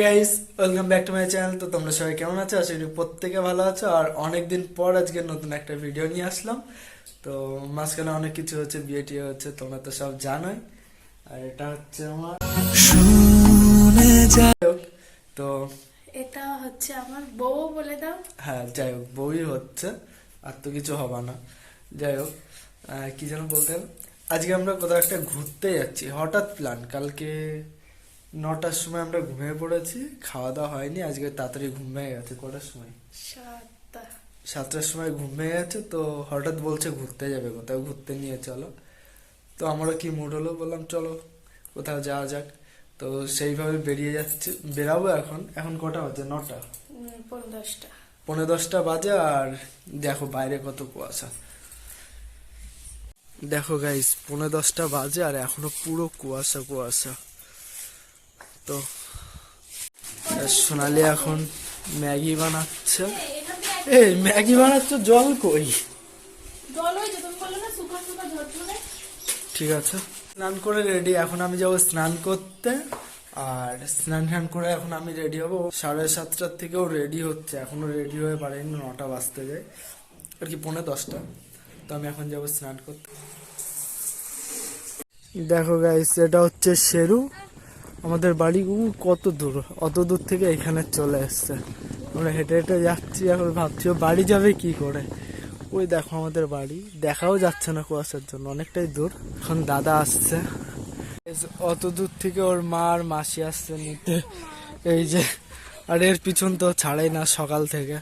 Guys welcome back to my channel তো তোমরা সবাই কেমন আছো? আশা করি প্রত্যেকে ভালো আছো। আর অনেকদিন পর আজকে নতুন একটা ভিডিও নিয়ে আসলাম। তো মাঝখানে অনেক কিছু হচ্ছে বিয়ে টিয়ে হচ্ছে তোমরা তো সব জানোই। আর এটা হচ্ছে আমার যাই হোক তো এটা হচ্ছে আমার বউ বলে দাও। হ্যাঁ যাই হোক বই হচ্ছে। আর তো কিছু হবে না। যাই হোক কি যেন বলতে আজকে আমরা কোথাও একটা ঘুরতে যাচ্ছি। হঠাৎ প্ল্যান কালকে নটার সময় আমরা ঘুমিয়ে পড়েছি খাওয়া দাওয়া হয়নি আজকে তাড়াতাড়ি ঘুম ভেঙে গেছে কটার সময়? সাতটা। সাতটার সময় ঘুম ভেঙে গেছে তো হঠাৎ বলছে ঘুরতে যাবে কোথাও ঘুরতে নিয়ে চলো। তো আমারও কি মুড হলো বললাম চলো কোথাও যাওয়া যাক। তো সেইভাবে বেরিয়ে যাচ্ছে বেরাবো এখন এখন কটা বাজে? নটা? পনেরো দশটা। পনেরো দশটা বাজে আর দেখো বাইরে কত কুয়াশা। দেখো গাইস পনেরো দশটা বাজে আর এখনও পুরো কুয়াশা কুয়াশা। তো সোনালি এখন ম্যাগি বানাচ্ছে। এই ম্যাগি বানাচ্ছ জল কই? ঠিক আছে। স্নান করে রেডি এখন আমি যাব স্নান করতে। আর স্নান টান করে এখন আমি রেডি হব। সাড়ে সাতটার থেকেও রেডি হচ্ছে এখনও রেডি হয়ে পারেনি নটা বাজতে যায়। আর কি পৌনে দশটা। তো আমি এখন যাব স্নান করতে। দেখো গাইস এটা হচ্ছে শেরু। আমাদের বাড়ি কত দূর? অত দূর থেকে এখানে চলে এসছে। আমরা হেঁটে হেঁটে যাচ্ছি, এখন ভাবছি বাড়ি যাবে কি করে? ওই দেখো আমাদের বাড়ি। দেখাও যাচ্ছে না কুয়াশার জন্য, অনেকটাই দূর। এখন দাদা আসছে। অত দূর থেকে ওর মা আর মাসি আসছে নিতে। এই যে, আর এর পিছন তো ছাড়াই না সকাল থেকে।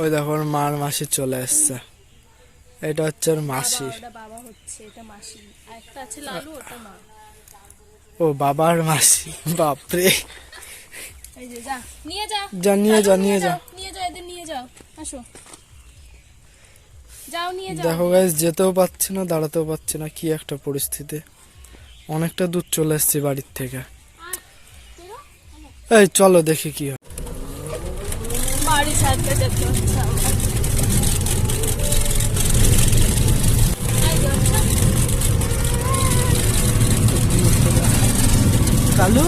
ওই দেখো ওর মা আর মাসি চলে এসছে। এটা হচ্ছে ওর মাসি। বাবা হচ্ছে, এটা মাসি। একটা আছে লালু, ওটা মা। ও বাবার মাসি বাপরে। যে নিয়ে যা। নিয়ে যা নিয়ে যা। এদের নিয়ে যাও। আসো। যাও নিয়ে যাও। দেখো গাইজ যেতেও পাচ্ছি না দাঁড়াতেও পাচ্ছি না কি একটা পরিস্থিতি। অনেকটা দূর চলে এসেছি বাড়ির থেকে। এই চলো দেখি কি হয় বাড়ি ছাড়তে যেতে হচ্ছে আমার। এই যে, আচ্ছা। কালু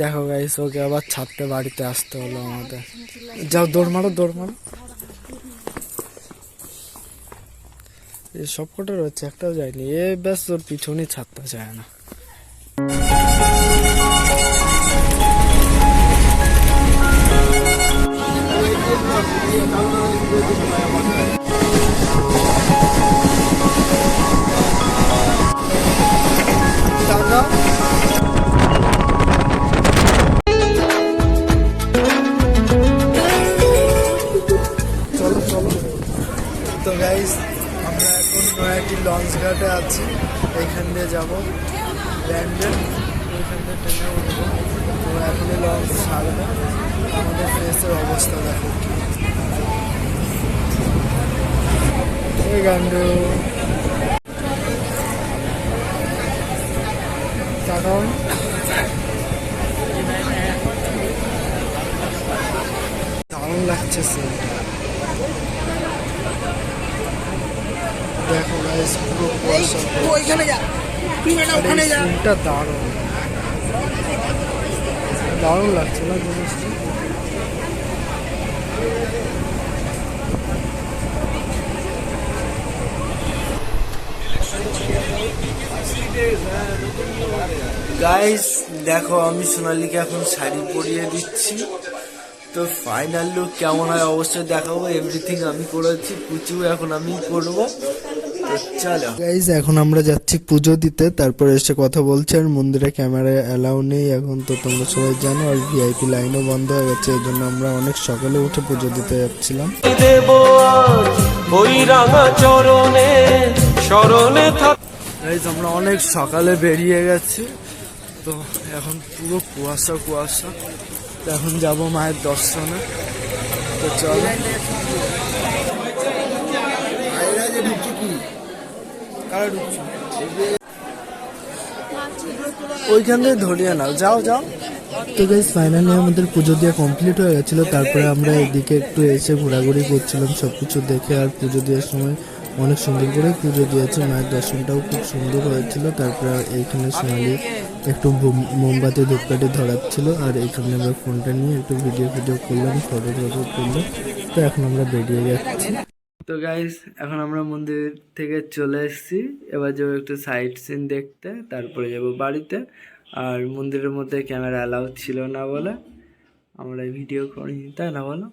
দেখো গাইস ওকে আবার ছাড়তে বাড়িতে আসতে হলো আমাদের। যাও, দৌড় মারো দৌড় মারো। সব কটা রয়েছে, একটাও যায়নি। এ ব্যাস, ওর পিছনেই ছাড়তে চায় না। দাদা ব্যান্ডেল ওইখান দিয়ে ট্রেনে উঠবো তো এখনই লঞ্চ ছাড়বে আমাদের ফেসের অবস্থা দেখো এই গান্ডু কারণ দারুণ লাগছে সিন দেখো গাইস পুরো কুয়াশা ওইখানে যা। দারুণ। লাগছে না গাইস দেখো, আমি সোনালীকে এখন শাড়ি পরিয়ে দিচ্ছি। তো ফাইনাল লুক কেমন হয় অবশ্যই দেখাবো। এভরিথিং আমি করেছি পুচু এখন আমি করব চলো। গাইজ এখন আমরা যাচ্ছি পুজো দিতে তারপরে এসে কথা বলছি আর মন্দিরে ক্যামেরা অ্যালাউ নেই এখন তো তোমরা সবাই জানো আর ভিআইপি লাইনও বন্ধ হয়ে গেছে এই জন্য আমরা অনেক সকালে উঠে পুজো দিতে যাচ্ছিলাম। দেব ওই রাঙা চরণে স্মরণে থাক। গাইজ আমরা অনেক সকালে বেরিয়ে গেছি তো এখন পুরো কুয়াশা কুয়াশা। তো এখন যাব মায়ের দর্শনে। তো চলো। ঢুকছো? ওইখান থেকে ধরিয়ে নাও। যাও যাও। তো ফাইনালি আমাদের পুজো দেওয়া কমপ্লিট হয়ে গেছিল। তারপরে আমরা এদিকে একটু এসে ঘোরাঘুরি করছিলাম সব কিছু দেখে আর পুজো দেওয়ার সময় অনেক সুন্দর করে পুজো দিয়েছে। মায়ের দর্শনটাও খুব সুন্দর হয়েছিল। তারপরে এইখানে সোনালি একটু মোম- মোমবাতি, ধূপকাঠি ধরাচ্ছিল। আর এখানে আমরা ফোনটা নিয়ে একটু ভিডিও ভিডিও করলাম ফটো টটো করলাম। তো এখন আমরা বেরিয়ে যাচ্ছি। তো গাইস এখন আমরা মন্দির থেকে চলে এসেছি। এবার যাব একটু সাইট সিন দেখতে, তারপরে যাব বাড়িতে। আর মন্দিরের মধ্যে ক্যামেরা অ্যালাউ ছিল না বলে আমরা ভিডিও করিনি, তাই না বলো?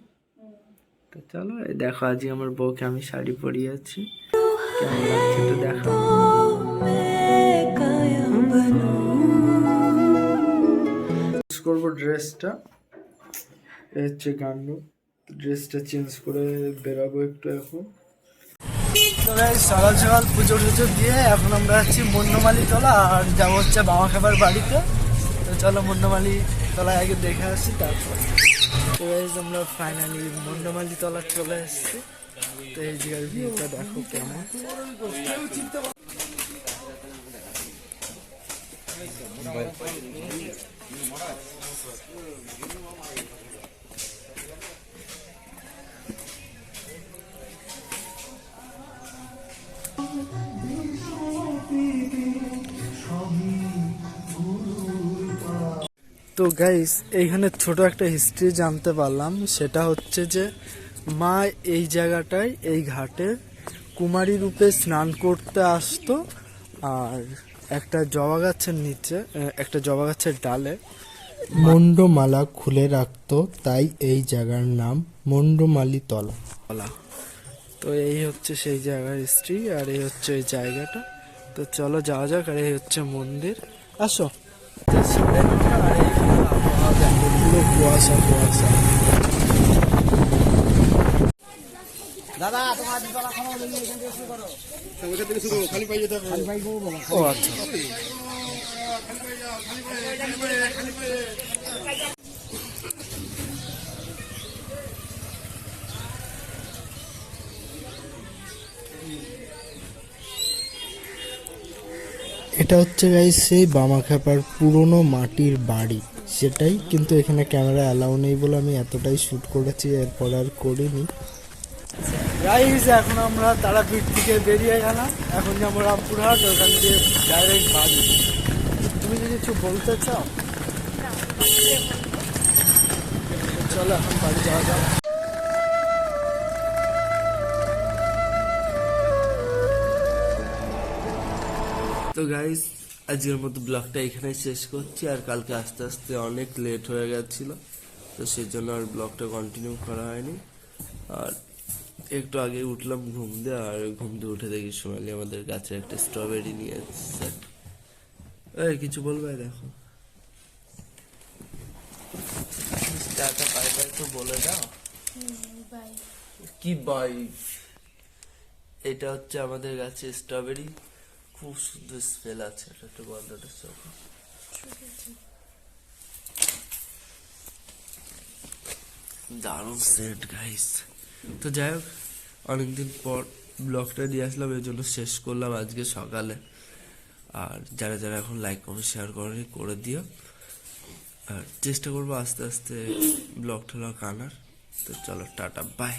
তো চলো, এই দেখো আজকে আমার বউকে আমি শাড়ি পরিয়ে আছি। কেমন একটু দেখো করব ড্রেসটা হচ্ছে গান্ডু। ড্রেসটা চেঞ্জ করে বেরাবো একটু এখন। সকাল সকাল পুজো টুজো দিয়ে এখন আমরা আছি মন্ডমালি তলা আর যাব হচ্ছে বাবা খাবার বাড়িতে। তো চলো মন্ডমালি তলায় আগে দেখে আসি, তারপর। তো আমরা ফাইনালি মন্ডমালি তলা চলে এসেছি। তো এই জায়গার ভিউটা দেখো কেমন। তো গাইস এইখানে ছোট একটা হিস্ট্রি জানতে পারলাম। সেটা হচ্ছে যে মা এই জায়গাটায় এই ঘাটে কুমারী রূপে স্নান করতে আসতো। আর একটা জবা গাছের নিচে একটা জবা গাছের ডালে মন্ডমালা খুলে রাখতো তাই এই জায়গার নাম মন্ডমালি তলা। তলা তো এই হচ্ছে সেই জায়গার হিস্ট্রি আর এই হচ্ছে এই জায়গাটা। তো চলো যাওয়া যাক আর এই হচ্ছে মন্দির। আসো। আর এইখানে দেখো, পুরো কুয়াশা কুয়াশা দাদা তোমার দুতলা খাওয়া হলো এখান থেকে শুরু করো। যেতে পাই বাবা ও আচ্ছা। এটা হচ্ছে গাইস সেই বামাখ্যাপার পুরনো মাটির বাড়ি। সেটাই কিন্তু এখানে ক্যামেরা অ্যালাউ নেই বলে আমি এতটাই শ্যুট করেছি এরপর আর করিনি। এখন আমরা তারাপীঠ থেকে বেরিয়ে গেলাম। এখন যাব রামপুরহাট ওখান দিয়ে ডাইরেক্ট বাড়ি তুমি যদি কিছু বলতে চাও। চলো এখন বাড়ি যাওয়া যাক। তো গাইস আজকের মতো ব্লগটা এখানে শেষ করছি আর কালকে আস্তে আস্তে অনেক লেট হয়ে গেছিল তো সেই জন্য আর ব্লগটা কন্টিনিউ করা হয়নি। আর একটু আগে উঠলাম ঘুম দিয়ে আর ঘুম দিয়ে উঠে দেখি সোনালি আমাদের গাছে একটা স্ট্রবেরি নিয়ে এসছে। এই কিছু বলবে? দেখো। টাটা তো বলে দাও। কি বাই এটা হচ্ছে আমাদের গাছে স্ট্রবেরি খুব সুন্দর স্মেল আছে এটা একটু বন্ধটা চোখ দারুণ সেট গাইস তো যাই হোক, অনেকদিন পর ব্লগটা দিয়ে আসলাম, এই জন্য শেষ করলাম আজকে সকালে। আর যারা যারা এখন লাইক কমেন্ট শেয়ার করেনি, করে দিও। আর চেষ্টা করব আস্তে আস্তে ব্লগ টলগ আনার তো চলো, টাটা বাই